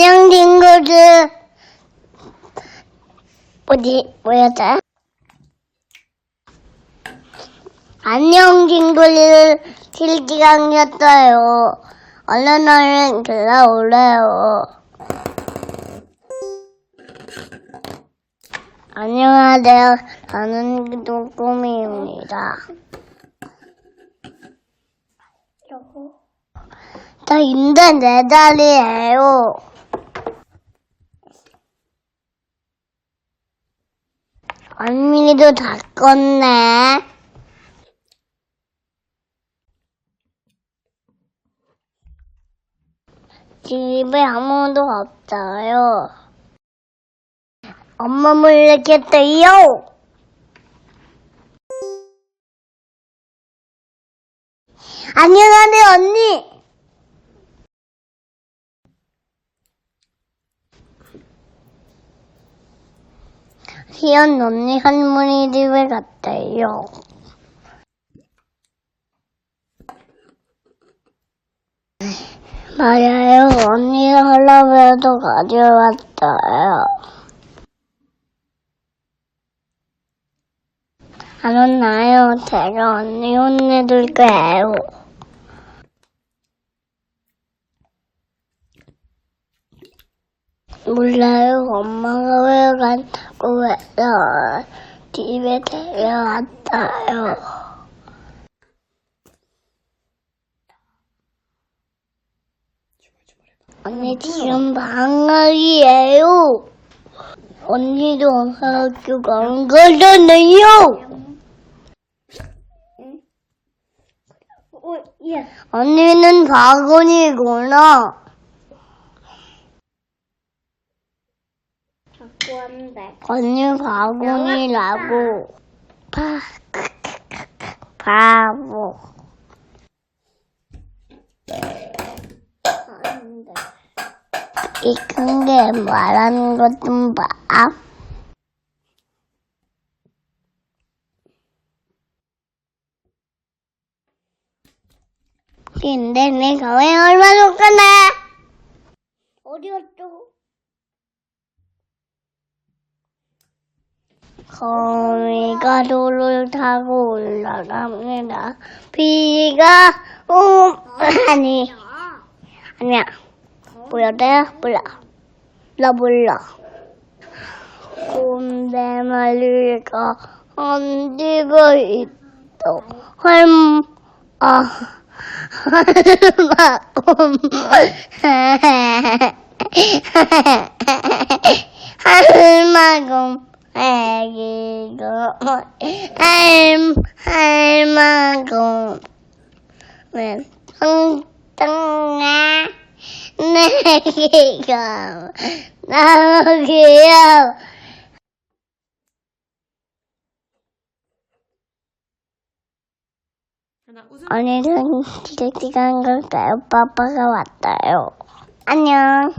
안녕 친구들. 어디 뭐였지? 안녕 친구들. 실기강이었어요. 얼른 얼른 들어오래요. 안녕하세요. 저는 도꾸미입니다. 저네 자리예요. 언니도 다 껐네. 집에 아무도 없어요. 엄마 몰래 깼대요. 안녕하세요, 언니. 희연 언니 할머니 집에 갔대요. 맞아요. 언니가 할라베도 가져왔어요. 안 혼나요. 제가 언니 혼내줄 거예요. 몰라요. 엄마가 왜 간다고 해서 집에 데려왔어요. 언니 지금 방학이에요. 언니도 학교가 안 가잖아요. 언니는 바구니구나. 언니 바구니라고. 바, 바보. 이큰 게 말하는 것 좀 봐. 근데 내가 왜 얼마 줬겠네? 어디 갔죠? 거미가 돌을 타고 올라갑니다. 비가 오 아니. 아니야. 뭐였대요? 몰라. 나 몰라. 꼰대 말리가 언제가 있어. 헐 아, 할마공 애기고 할 할마공 왜 뚱뚱아 내기가 나오기요 오늘은 기대기간 걸까요? 빠빠가 왔어요. 안녕.